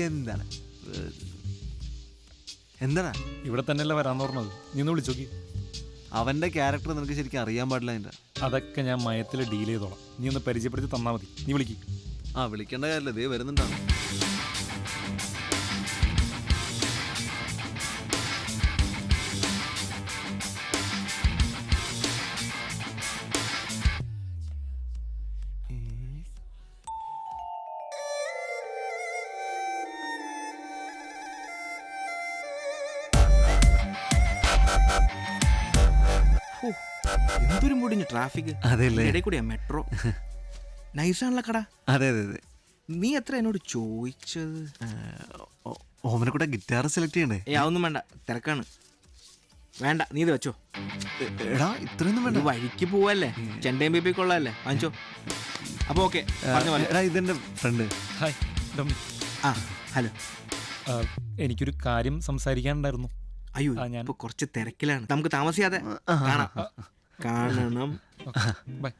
എന്താണ്? എന്താണ്? ഇവിടെ തന്നെയല്ല വരാന്ന് പറഞ്ഞത്. നീ ഒന്ന് വിളിച്ചോക്കി. അവന്റെ ക്യാരക്ടർ നിനക്ക് ശരിക്കും അറിയാൻ പാടില്ല അതിന്റെ അതൊക്കെ ഞാൻ മയത്തിൽ ഡീൽ ചെയ്തോളാം. നീ ഒന്ന് പരിചയപ്പെടുത്തി തന്നാ മതി. നീ വിളിക്ക്. ആ വിളിക്കേണ്ട കാര്യമില്ല. ദേ വരുന്നുണ്ടാണ് എന്തൊരു മുടിഞ്ഞ ട്രാഫിക് അതെല്ലേ? ഇടയിൽ കൂടിയാ മെട്രോ നൈസാണല്ലോ കട. അതെ അതെ അതെ. നീ എത്ര എന്നോട് ചോദിച്ചത്? ഓമനെ കൂടെ ഗിറ്റാർ സെലക്ട് ചെയ്യണ്ടേ? ഏ അതൊന്നും വേണ്ട. തിരക്കാണ്. വേണ്ട നീ ഇത് വെച്ചോ. എടാ ഇത്രയൊന്നും വേണ്ട. വഴിക്ക് പോവല്ലേ? ചെണ്ടയും ബേബി കൊള്ളാല്ലേ വാങ്ങിച്ചോ. അപ്പൊ ഓക്കെ എടാ ഇതെന്റെ ഫ്രണ്ട് ഹായ് ഡോമി ആ ഹലോ എനിക്കൊരു കാര്യം സംസാരിക്കാനുണ്ടായിരുന്നു. അയ്യോ ഞാൻ- കുറച്ച് തിരക്കിലാണ്. നമുക്ക് താമസിയാതെ കാണാം. കാണണം. Bye.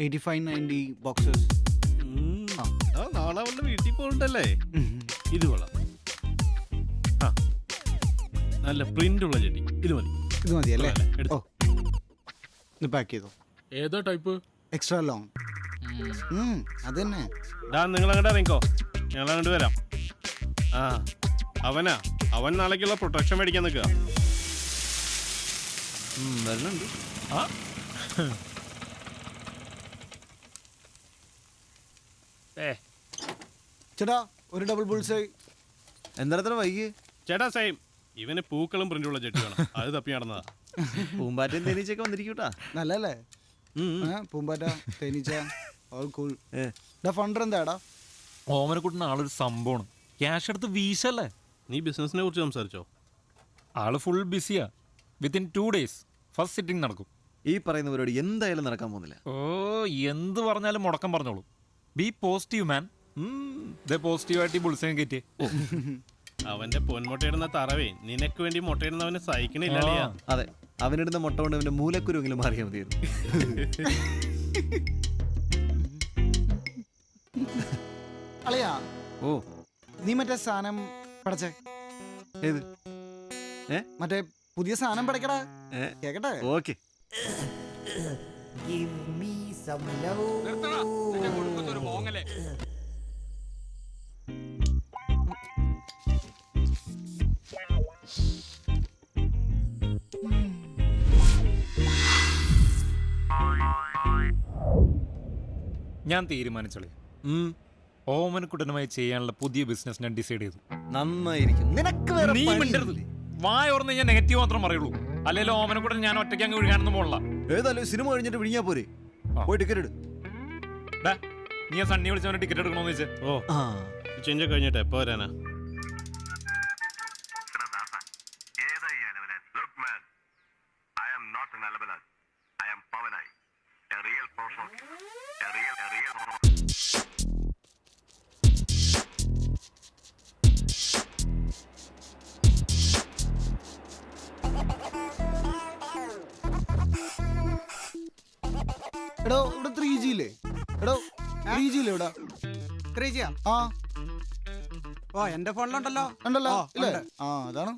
Eighty five ninety boxes നാളെ അവളുടെ വീട്ടിൽ പോകണ്ടല്ലേ? ഇത് കൊള്ളാം. ആ. നല്ല പ്രിന്റ് ഉള്ള ചെടി. ഇത് മതി. ഇത് മതി അല്ലേ. ഓ. ഇത് പാക്ക് ചെയ്തോ? ഏതാ ടൈപ്പ് എക്സ്ട്രാ ലോങ് അത് തന്നെ. നിങ്ങൾ അങ്ങോട്ട് ഇറങ്ങിക്കോ. ഞങ്ങൾ അങ്ങോട്ട് വരാം. ആ അവനാ. അവൻ നാളേക്കുള്ള പ്രൊട്ടക്ഷൻ മേടിക്കാൻ നിൽക്കുക. വരണുണ്ട് ആ. ഏ. ചേട്ടാ ഒരു ഡബിൾ ബുൾസൈ എന്താ വൈകി? ചേട്ടാ സെയിം ഇവന് പൂക്കളും പ്രിന്റുള്ള ചെട്ടി വേണം. അത് തപ്പി നടന്നതാ. പൂമ്പാറ്റയും തേനീച്ചയൊക്കെ വന്നിരിക്കൂട്ടാ. നല്ലല്ലേ പൂമ്പാറ്റ തേനീച്ച ഓൾ കൂൾ. ഫണ്ടർ എന്താടാ ഓമനക്കുട്ടൻ ആളൊരു സംഭവമാണ്. ക്യാഷ് എടുത്ത് വീശല്ലേ നീ ബിസിനസിനെ കുറിച്ച് സംസാരിച്ചോ? ആൾ full ബിസിയാ within two days first sitting നടക്കും. ഈ പറയുന്ന പരിപാടി എന്തായാലും നടക്കാൻ പോകുന്നില്ല. ഓ എന്ത് പറഞ്ഞാലും മുടക്കം പറഞ്ഞോളൂ. ബി പോസിറ്റീവ് മാൻ പോസിറ്റീവായിട്ട് ബുൾസയും കയറ്റി അവന്റെ പൊന്മുട്ടയിടുന്ന തറവേ നിനക്ക് വേണ്ടി മുട്ടയിടുന്നവനെ സഹിക്കണില്ല അതെ അവനിടുന്ന മുട്ട കൊണ്ട് അവന്റെ മൂലക്കുരുവെങ്കിലും മാറിയാൽ മതിയായിരുന്നു. അളിയാ. ഓ. നീ മറ്റേ സാധനം പടച്ചേ. ഏത്? ഏ? മറ്റേ പുതിയ സാധനം പടക്കടാ. ഏ? കേക്കട്ടെ? ഓക്കെ. ഞാൻ തീരുമാനിച്ചോളി. ഉം, ഓമനക്കുട്ടനുമായി ചെയ്യാനുള്ള പുതിയ ബിസിനസ് ഞാൻ ഡിസൈഡ് ചെയ്തു. നന്നായിരിക്കും. നിനക്ക് വേറെ നീ പണിയില്ലേ? മിണ്ടരുത്. വായ ഓർന്ന് ഞാൻ നെഗറ്റീവ് മാത്രം പറയുള്ളൂ. അല്ലെങ്കിൽ ഓമനക്കുട്ടൻ ഞാൻ ഒറ്റയ്ക്ക് അങ്ങ് വിഴുകാനൊന്നും പോകണ്ട ഏതായാലും സിനിമ കഴിഞ്ഞിട്ട് വിഴിഞ്ഞാ പോരെ. ആ. പോയി ടിക്കറ്റ് എടു ഡാ, നീ ആ സണ്ണി വിളിച്ചവനെ ടിക്കറ്റ് എടുക്കണോന്ന് വെച്ചാൽ ഓ. ആ ചേഞ്ച് കഴിഞ്ഞിട്ട് എപ്പോ വരാനാ? എടോ ഇവിടെ ത്രീ ജി ഇല്ലേ എടോ ത്രീ ജി ഇല്ലേ ഇവിടെ? ത്രീ ജിയാ ആ. ഓ എന്റെ ഫോണിലുണ്ടല്ലോ. ഉണ്ടല്ലോ ഓ, ഇല്ലേ? ഉണ്ട്. ആ അതാണ്.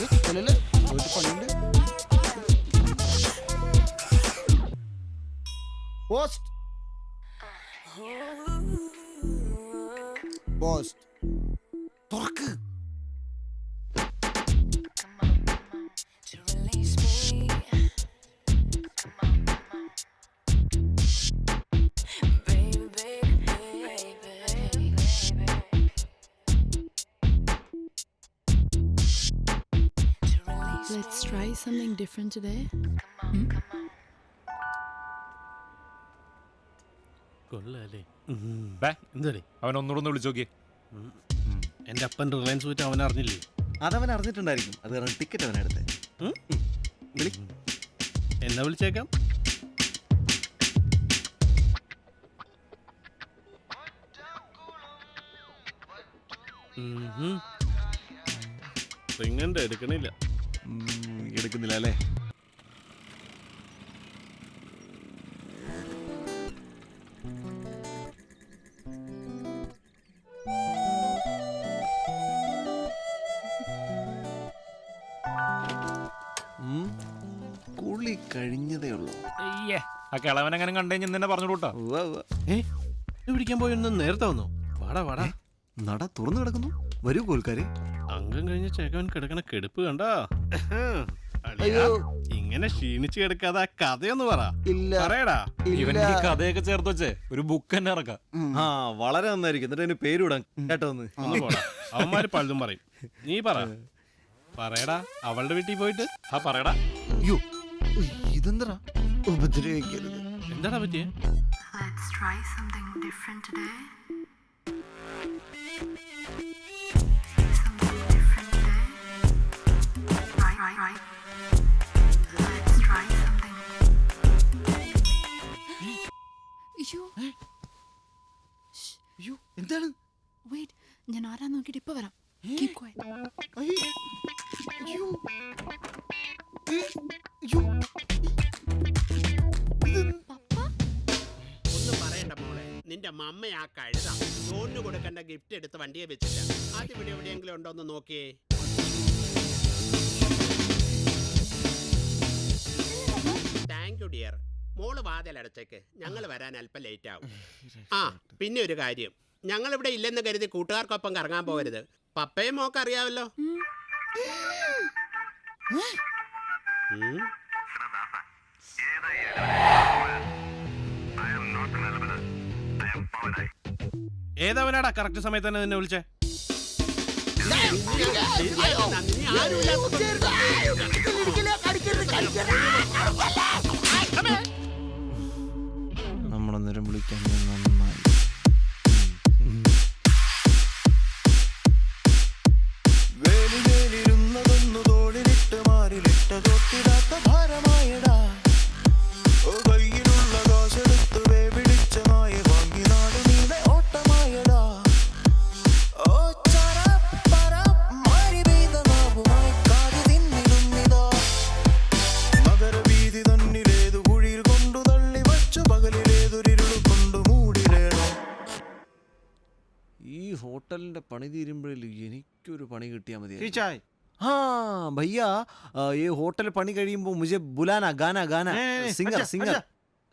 ഏ, ഇല്ലല്ലേ? പോയിട്ട് പണിയുണ്ട്. പോസ്റ്റ്. പോസ്റ്റ്. തുറക്ക്. Let's try something different today. കൊള്ളാല്ലേ ഡാ, എന്താടേ? അവൻ ഒന്നുകൂടെ ഒന്ന് വിളിച്ചു നോക്കിയേ. എന്റെ അപ്പൻ റിലയൻസ് പോയിട്ട് അവൻ അറിഞ്ഞില്ലേ? അതവൻ അറിഞ്ഞിട്ടുണ്ടായിരിക്കും. അത് കാരണം ടിക്കറ്റ് അവൻ എടുത്തേ? വിളി. എന്നാ വിളിച്ചേക്കാം? എടുക്കണില്ല. എടുക്കുന്നില്ല അല്ലേ? കുളി കഴിഞ്ഞതേ ഉള്ളൂ. അയ്യേ ആ കിളവനെങ്ങനെ കണ്ടു കഴിഞ്ഞാൽ നിന്നെ പറഞ്ഞു കൂട്ടാ ഉവ്വ, ഉവ്വ. ഏ ഇത് പിടിക്കാൻ പോയൊന്ന് നേരത്തെ വന്നു. വാടാ വാടാ. നട തുറന്നു കിടക്കുന്നു. വരൂ കോൽക്കാരെ. അംഗം കഴിഞ്ഞ ചേക്കവൻ കിടക്കണ കെടുപ്പ് കണ്ടോ? അളിയാ, ഇങ്ങനെ ക്ഷീണിച്ചു കിടക്കാതെ ആ കഥയൊന്ന് പറ. ഇല്ല. പറയടാ. ഇവന്റെ ഈ കഥയൊക്കെ ചേർത്ത് വെച്ചേ. ഒരു ബുക്ക് തന്നെ ഇറക്കാം. ആ വളരെ നന്നായിരിക്കും. എന്നിട്ട് അതിന് പേരിടാൻ കേട്ടോ ഒന്ന്. ഒന്ന് പോടാ. അവന്മാര് പലതും പറയും. നീ പറ. പറയടാ അവളുടെ വീട്ടിൽ പോയിട്ട്? ആ പറയടാ. അയ്യോ ഇതെന്തടാ? ഉപദ്രവിക്കരുത്. എന്താടാ പറ്റിയേ? Let's try something different today. അയ്യോ. അയ്യോ എന്താണ്? വെയിറ്റ് ഞാൻ ആരാ നോക്കിയിട്ട് ഇപ്പൊ വരാം. Keep quiet. അയ്യ. അയ്യോ. ഒന്നും പറയണ്ട മോളെ. നിന്റെ മമ്മ ആ കഴുത. ലോണിന് കൊടുക്കേണ്ട ഗിഫ്റ്റ് എടുത്ത് വണ്ടിയെ വെച്ചില്ല. അത് ഇവിടെ എവിടെയെങ്കിലും ഉണ്ടോ എന്ന് നോക്കിയേ. താങ്ക് യു ഡിയർ മോൾ വാതിൽ അടച്ചേക്ക് ഞങ്ങൾ വരാൻ അല്പം ലേറ്റ് ആവും ആ പിന്നെ ഒരു കാര്യം ഞങ്ങൾ ഇവിടെ ഇല്ലെന്ന് കരുതി കൂട്ടുകാർക്കൊപ്പം കറങ്ങാൻ പോകരുത് പപ്പയും മോക്ക് അറിയാമല്ലോ. ഏതവനാടാ കറക്റ്റ് സമയത്ത് തന്നെ നിന്നെ വിളിച്ചേ നീ ആരുമില്ലാത്ത വിളിക്കാൻ ഞാൻ നന്നായി ഈ ഹോട്ടലിന്റെ പണി തീരുമ്പോഴേ എനിക്കൊരു പണി കിട്ടിയാ മതി ടീച്ചായ് हाँ भैया अ, ये होटल पनी കഴിയുമ്പോൾ मुझे बुलाना गाना गाना नहीं, नहीं, सिंगर हट जा, सिंगर हट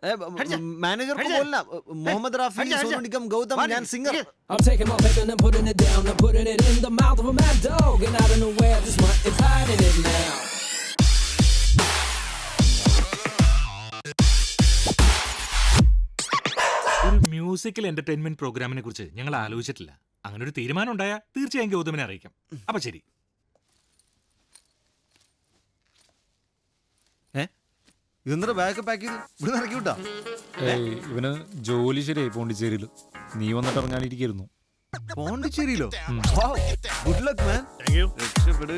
ए, हट जा, मैनेजर को हट जा। बोलना मोहम्मद राफी हट जा, हट सोनू जा। निगम गौतम Money, ഞാൻ singer get- I'm taking my paper and putting it down and putting it in the mouth of a mad dog. And I don't know where this one is hiding it now. Musical entertainment പ്രോഗ്രാമിനെ കുറിച്ച് ഞങ്ങൾ ആലോചിച്ചിട്ടില്ല. അങ്ങനെ ഒരു തീരുമാനം ഉണ്ടായാൽ തീർച്ചയായും ഗൗതമിനെ അറിയിക്കാം. അപ്പൊ ശരി. ഇതെന്താ ബാഗ് പാക്ക് ചെയ്ത് ഇവിടെ ഇറക്കി വിട്ടാ? ഇവന് ജോലി ശരിയായി പോണ്ടിച്ചേരിയിൽ നീ വന്നിട്ട് ഇറങ്ങാനിരിക്കുന്നു പോണ്ടിച്ചേരിയിലോ? ഗുഡ് ലക്ക് മാൻ രക്ഷപ്പെട്.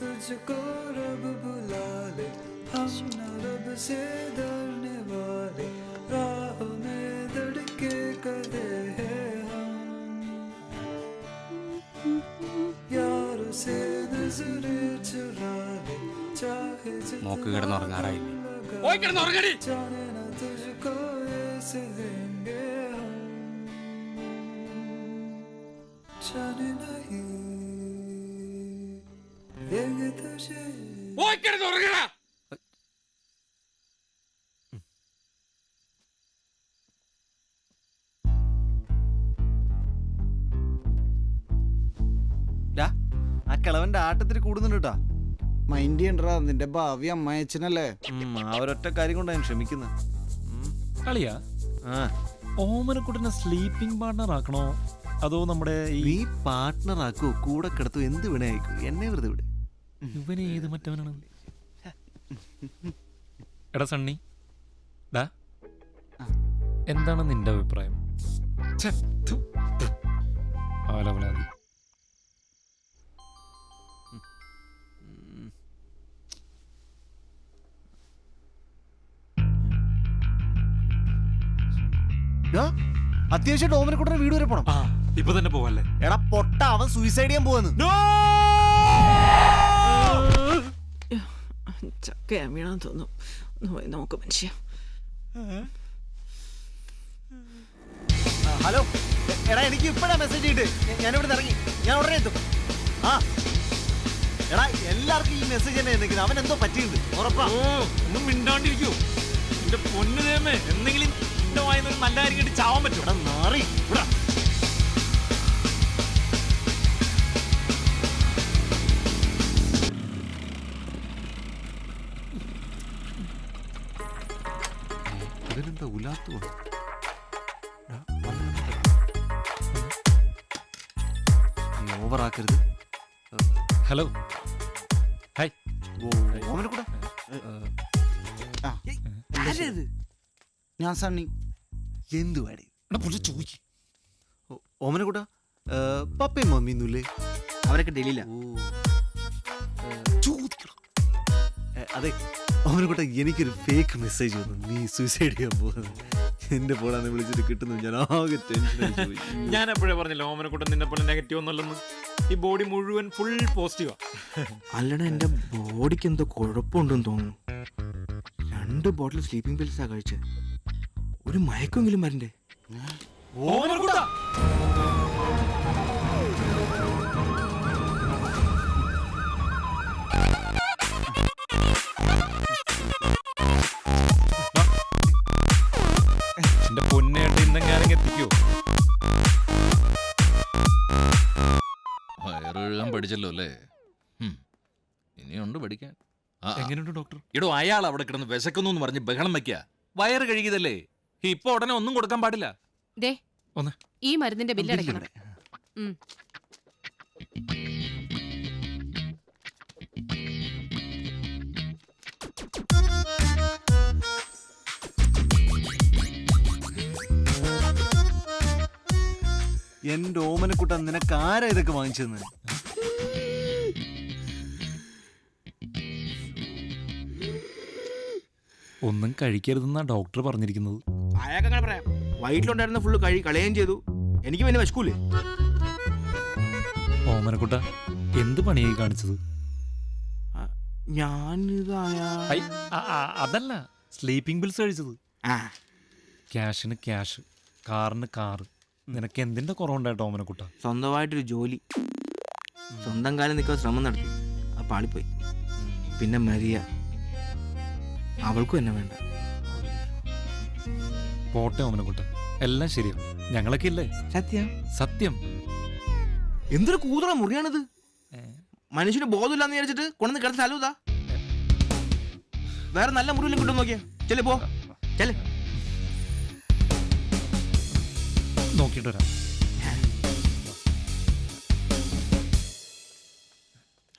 तुझको रब बुला ले हम न रब से डरने वाले राह में धड़के कदे हैं हम यार से नजरे चुरा ले चाहे മോക്ക് കിടന്നുറങ്ങാറായില്ലേ जाने न तुझको ऐसे लेंगे हम जाने नहीं देंगे तुझे ഡാ, ആ കിളവന്റെ ആട്ടത്തിൽ കൂടുന്നുണ്ട് കേട്ടാ മൈൻഡ് ചെയ്യണ്ടടാ നിന്റെ ഭാവി അമ്മയച്ചനല്ലേ അവരൊറ്റ കാര്യം കൊണ്ടാണ് ക്ഷമിക്കുന്നത് കളിയാ? ആ. ഓമനക്കുട്ടനെ സ്ലീപ്പിംഗ് പാർട്ണർ ആക്കണോ? അതോ നമ്മുടെ ഈ നീ പാർട്ട്ണർ ആക്കോ? കൂടെ കിടത്തു എന്ത് വേണേ എന്നെ വെറുതെ വിട്. ഇവനെ ഏത് മറ്റവനാണ്? എടാ സണ്ണി എന്താണ് നിന്റെ അഭിപ്രായം? അത്യാവശ്യം ഡോമിനെ കൂടെ വീട് വരെ പോണം. ഇപ്പൊ തന്നെ പോവല്ലേ? എടാ പൊട്ട അവൻ സൂയിസൈഡ് ചെയ്യാൻ പോവാന്ന്. ചക്കയാ വീണാന്ന് തോന്നുന്നു പോയി നോക്ക് മനുഷ്യ ഹലോ എടാ എനിക്ക് ഇപ്പോഴാ മെസ്സേജ് ഇട്ട് ഞാൻ ഇവിടെ ഇറങ്ങി. ഞാൻ ഉടനെ എത്തും. ആ. എടാ എല്ലാവർക്കും ഈ മെസ്സേജ് തന്നെ നിൽക്കുന്നത്. അവൻ എന്തോ പറ്റിയിട്ടുണ്ട്. ഉറപ്പാ. ഓ ഒന്നും മിണ്ടാണ്ടിരിക്കൂ. എന്റെ പൊന്നു ദേമേ എന്തെങ്കിലും എന്റെ വായന ഒരു നല്ല കാര്യം കേട്ട് ചാവാൻ പറ്റും എടാ നാറി. ഇവിടെ ഇവരെന്താ ഉലാത്തു ഓവറാക്കരുത് ഹലോ ഹായ് ഓമനെ കൂടെ ആ ഞാൻ സണ്ണി എന്തുവാടി ചോദിക്കും. ഓമനെ കൂടെ പപ്പയും മമ്മിയൊന്നുമില്ലേ അവരൊക്കെ ഡൽഹിയില. ഓ. ഏ, അതെ. അവനെക്കൂട്ട എനിക്കൊരു ഫേക്ക് മെസ്സേജ് വന്നു. നീ സൂസൈഡ് ചെയ്യാൻ പോകുന്നത്. എന്റെ ഫോണാന്ന് വിളിച്ചിട്ട് കിട്ടുന്നു. ഞാൻ ആകെ ടെൻഷൻ ഞാൻ എപ്പോഴേ പറഞ്ഞല്ലോ? ഓമനക്കൂട്ടം നിന്നെ പോലെ നെഗറ്റീവ് ഒന്നുമല്ലെന്ന്. ഈ ബോഡി മുഴുവൻ ഫുൾ പോസിറ്റീവാ അല്ലണ എന്റെ ബോഡിക്ക് എന്തോ കുഴപ്പമുണ്ടെന്ന് തോന്നുന്നു. രണ്ട് ബോട്ടിൽ സ്ലീപ്പിംഗ് പിൽസാ കഴിച്ചത് ഒരു മയക്കെങ്കിലും വരണ്ടേ? ഓമനക്കൂട്ട! പഠിച്ചല്ലോ അല്ലേ. ഇനിയുണ്ട് പഠിക്കാൻ. ആ, ആ. എങ്ങനെയുണ്ട് ഡോക്ടർ? എടോ അയാൾ അവിടെ കിടന്ന് വിശക്കുന്നു എന്ന് പറഞ്ഞ് ബഹളം വെക്കുക വയറ് കഴുകിയതല്ലേ? ഇപ്പൊ ഉടനെ ഒന്നും കൊടുക്കാൻ പാടില്ല. ദേ ഒന്ന്. ഈ മരുന്നിന്റെ ബില്ല് അടയ്ക്കണം. ഉം. എന്റെ ഓമനക്കുട്ട നിനക്ക് ആരാ ഇതൊക്കെ വാങ്ങിച്ചതെന്ന്? ഒന്നും കഴിക്കരുതെന്നാ ഡോക്ടർ പറഞ്ഞിരിക്കുന്നത്. അയാൾക്ക് അങ്ങനെ പറയാം. വയറ്റിലുണ്ടായിരുന്ന ഫുള്ള് കഴി കളയുകയും ചെയ്തു. എനിക്ക് പിന്നെ വിശക്കൂലേ ഓമനക്കുട്ട എന്ത് പണിയായി കാണിച്ചത്? അതല്ല സ്ലീപ്പിംഗ് ബിൽസ് കഴിച്ചത്. ക്യാഷിന് ക്യാഷ് കാറിന് കാറ്. നിനക്ക് എന്തിന്റെ കുറവുണ്ടായിട്ടോ ഓമനക്കുട്ട? സ്വന്തമായിട്ടൊരു ജോലി. സ്വന്തം കാലം നിൽക്കാൻ ശ്രമം നടത്തി. ആ പാളിപ്പോയി. പിന്നെ മരിയ. അവൾക്കും എന്നെ വേണ്ട. പോട്ടെ ഓമനക്കുട്ട എല്ലാം ശരിയാവും ഞങ്ങളൊക്കെ ഇല്ലേ? സത്യം? സത്യം. എന്തൊരു കൂതറ മുറിയാണിത്. മനുഷ്യന് ബോധമില്ലാന്ന് വിചാരിച്ചിട്ട് കൊണ്ടുവന്ന് കിടന്ന സ്ഥലം ഇതാ. വേറെ നല്ല മുറിയിലും കിട്ടും നോക്കിയാ? ചെല്ലേ പോ. ചെല്ലേ. നോക്കിയിട്ട് വരാം.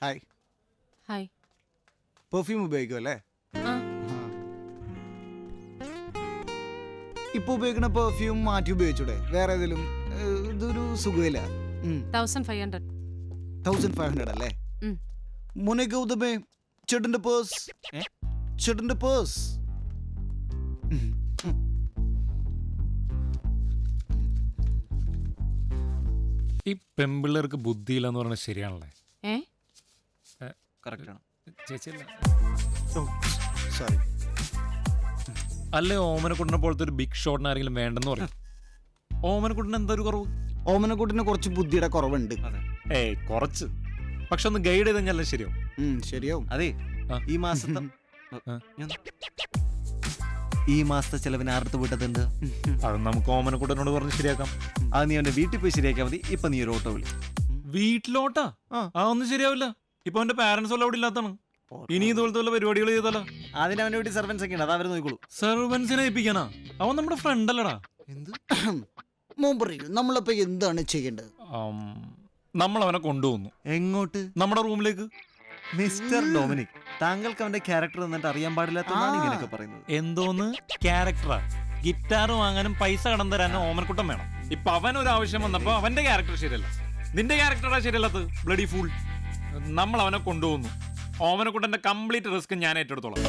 ഹായ് ഹായ് പെർഫ്യൂം ഉപയോഗിക്കും അല്ലേ ആ. ഇപ്പൊ ഉപയോഗിക്കുന്ന പെർഫ്യൂം മാറ്റി ഉപയോഗിച്ചൂടെ? വേറെ ഏതെങ്കിലും ഇതൊരു സുഖമില്ല. Thousand five hundred thousand five hundred അല്ലേ? മുനെ ഗൗതമേ ചേട്ടന്റെ പേഴ്സ്? ചേട്ടന്റെ പേഴ്സ് ഈ പെമ്പിള്ളേർക്ക് ബുദ്ധിയില്ലെന്ന് പറഞ്ഞാൽ ശരിയാണല്ലേ? ഏ? കറക്റ്റ് ആണ്. ചേച്ചിയല്ല സോറി അല്ലേ ഓമനക്കുട്ടനെ പോലത്തെ ഒരു ബിഗ് ഷോട്ടിന് ആരെങ്കിലും വേണ്ടെന്ന് പറയും? ഓമനക്കുട്ടന് എന്താ ഒരു കുറവ്? ഓമനക്കുട്ടിന് കുറച്ച് ബുദ്ധിയുടെ കുറവുണ്ട്. ഏയ് കുറച്ച്. പക്ഷെ ഒന്ന് ഗൈഡ് ചെയ്ത് കഴിഞ്ഞാൽ ശരിയാവും. ഉം, ശരിയാവും. അതെ. ആ. ഈ മാസത്തെ ഞാൻ- ഈ മാസത്തെ ചെലവിന് ആർത്ത് വിട്ടത് എന്ത്? അത് നമുക്ക് ഓമനക്കുട്ടനോട് പറഞ്ഞ് ശരിയാക്കാം. അത് നീ അവന്റെ വീട്ടിൽ പോയി ശരിയാക്കിയാൽ മതി. ഇപ്പൊ നീ ഒരു ഓട്ടോ വിളി. വീട്ടിലോട്ടാ? ആ. ഒന്നും ശരിയാവില്ല. ഇപ്പൊ അവന്റെ പാരന്റ്സ് എല്ലാം അവിടെ ഇല്ലാത്താണ് ഇനി ഇതുപോലത്തെ വല്ല പരിപാടികൾ ചെയ്താലോ? അതിന് അവന്റെ വീട്ടിൽ സർവൻസ് ഒക്കെ ഉണ്ട്. അത് അവർ നോക്കിക്കോളൂ. സെർവൻസിനെ ഏൽപ്പിക്കാനാ? അവൻ നമ്മുടെ ഫ്രണ്ട് അല്ലടാ. എന്ത്? മോൻ പറയൂ നമ്മളപ്പോ എന്താണ് ചെയ്യേണ്ടത്? ആം, നമ്മൾ അവനെ കൊണ്ടുപോകുന്നു എങ്ങോട്ട്? നമ്മുടെ റൂമിലേക്ക്. മിസ്റ്റർ ഡൊമിനിക് താങ്കൾക്ക് അവന്റെ ക്യാരക്ടർ എന്നിട്ട് അറിയാൻ പാടില്ലാത്തതാണ്. ഇങ്ങനെയൊക്കെ പറയുന്നത്. എന്തോന്ന്? ക്യാരക്ടറാ ഗിറ്റാർ വാങ്ങാനും പൈസ കടം തരാനും ഓമനക്കുട്ടം വേണം. ഇപ്പൊ അവൻ ഒരു ആവശ്യം വന്നപ്പോ അവന്റെ ക്യാരക്ടർ ശരിയല്ല. നിന്റെ ക്യാരക്ടറാ ശരിയല്ലാത്തത്? ബ്ലഡി ഫൂൾ നമ്മൾ അവനെ കൊണ്ടുപോകുന്നു ഓമനക്കുട്ടന്റെ കംപ്ലീറ്റ് റിസ്ക് ഞാൻ ഏറ്റെടുത്തോളാം.